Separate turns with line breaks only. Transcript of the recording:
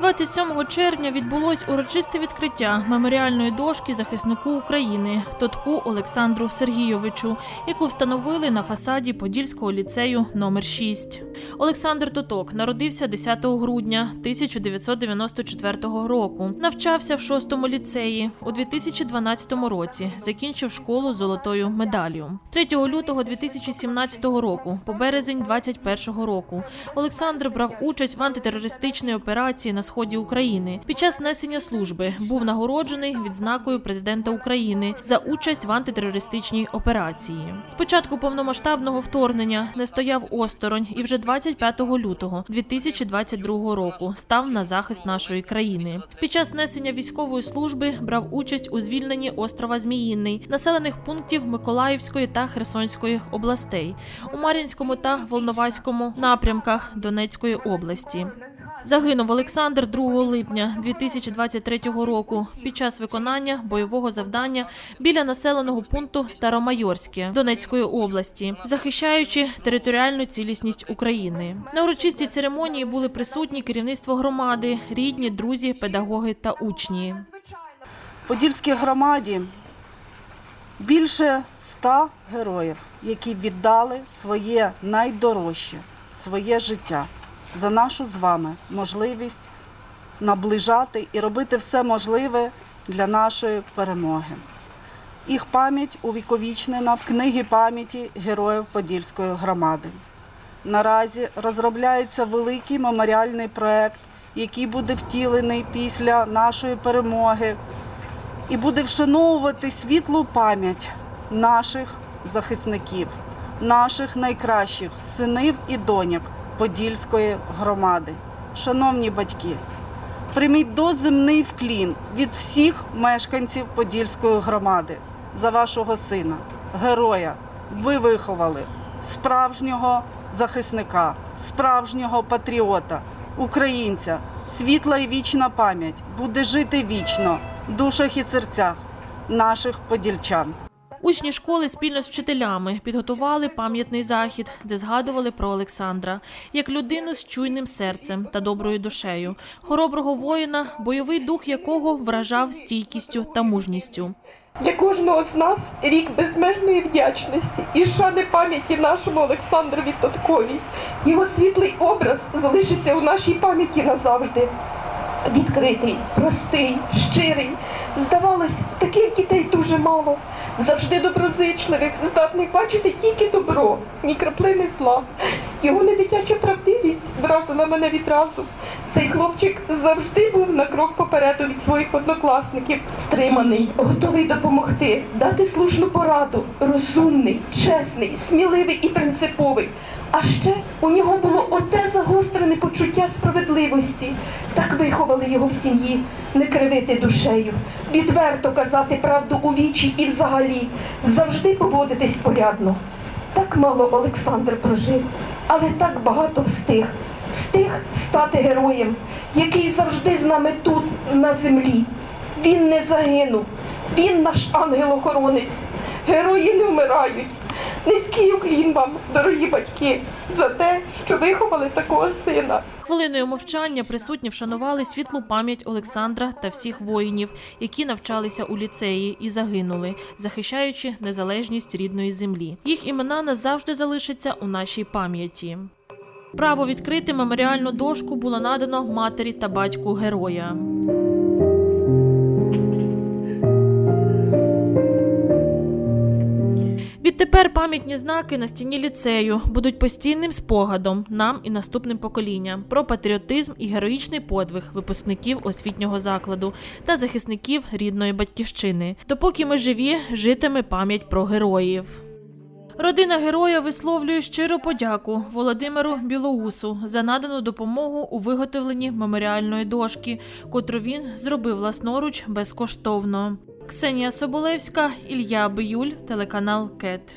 27 червня відбулось урочисте відкриття меморіальної дошки захиснику України Тотку Олександру Сергійовичу, яку встановили на фасаді Подільського ліцею номер 6. Олександр Тоток народився 10 грудня 1994 року. Навчався в 6-му ліцеї. У 2012 році закінчив школу золотою медаллю. 3 лютого 2017 року, по березень 2021 року, Олександр брав участь в антитерористичній операції на сході України. Під час несення служби був нагороджений відзнакою президента України за участь в антитерористичній операції. З початку повномасштабного вторгнення не стояв осторонь і вже 25 лютого 2022 року став на захист нашої країни. Під час несення військової служби брав участь у звільненні острова Зміїний, населених пунктів Миколаївської та Херсонської областей, у Мар'їнському та Волноваському напрямках Донецької області. Загинув Олександр 2 липня 2023 року під час виконання бойового завдання біля населеного пункту Старомайорське Донецької області, захищаючи територіальну цілісність України. На урочистій церемонії були присутні керівництво громади, рідні, друзі, педагоги та учні.
Подільській громаді більше ста героїв, які віддали своє найдорожче, своє життя за нашу з вами можливість наближати і робити все можливе для нашої перемоги. Їх пам'ять увіковічнена в книгі пам'яті героїв Подільської громади. Наразі розробляється великий меморіальний проект, який буде втілений після нашої перемоги і буде вшановувати світлу пам'ять наших захисників, наших найкращих синів і доньок Подільської громади. Шановні батьки, прийміть доземний вклін від всіх мешканців Подільської громади за вашого сина, героя. Ви виховали справжнього захисника, справжнього патріота, українця. Світла і вічна пам'ять буде жити вічно в душах і серцях наших подільчан.
Учні школи спільно з вчителями підготували пам'ятний захід, де згадували про Олександра як людину з чуйним серцем та доброю душею, хороброго воїна, бойовий дух якого вражав стійкістю та мужністю.
Для кожного з нас рік безмежної вдячності і шани пам'яті нашому Олександрові Тоткові. Його світлий образ залишиться у нашій пам'яті назавжди. Відкритий, простий, щирий. Здавалось, таких дітей дуже мало, завжди доброзичливих, здатних бачити тільки добро, ні краплини зла. Його недитяча правдивість вразила мене відразу. Цей хлопчик завжди був на крок попереду від своїх однокласників, стриманий, готовий допомогти, дати слушну пораду, розумний, чесний, сміливий і принциповий. А ще у нього було оте загострене почуття справедливості. Так виховали його в сім'ї, не кривити душею, відверто казати правду у вічі і взагалі, завжди поводитись порядно. Так мало Олександр прожив, але так багато встиг. Встиг стати героєм, який завжди з нами тут, на землі. Він не загинув, він наш ангел-охоронець. Герої не вмирають. Низький уклін вам, дорогі батьки, за те, що виховали такого сина.
Хвилиною мовчання присутні вшанували світлу пам'ять Олександра та всіх воїнів, які навчалися у ліцеї і загинули, захищаючи незалежність рідної землі. Їх імена назавжди залишаться у нашій пам'яті. Право відкрити меморіальну дошку було надано матері та батьку героя. Відтепер пам'ятні знаки на стіні ліцею будуть постійним спогадом нам і наступним поколінням про патріотизм і героїчний подвиг випускників освітнього закладу та захисників рідної батьківщини. Допоки ми живі, житиме пам'ять про героїв. Родина героя висловлює щиру подяку Володимиру Білоусу за надану допомогу у виготовленні меморіальної дошки, котру він зробив власноруч безкоштовно. Ксенія Соболевська, Ілья Биюль, телеканал КЕТ.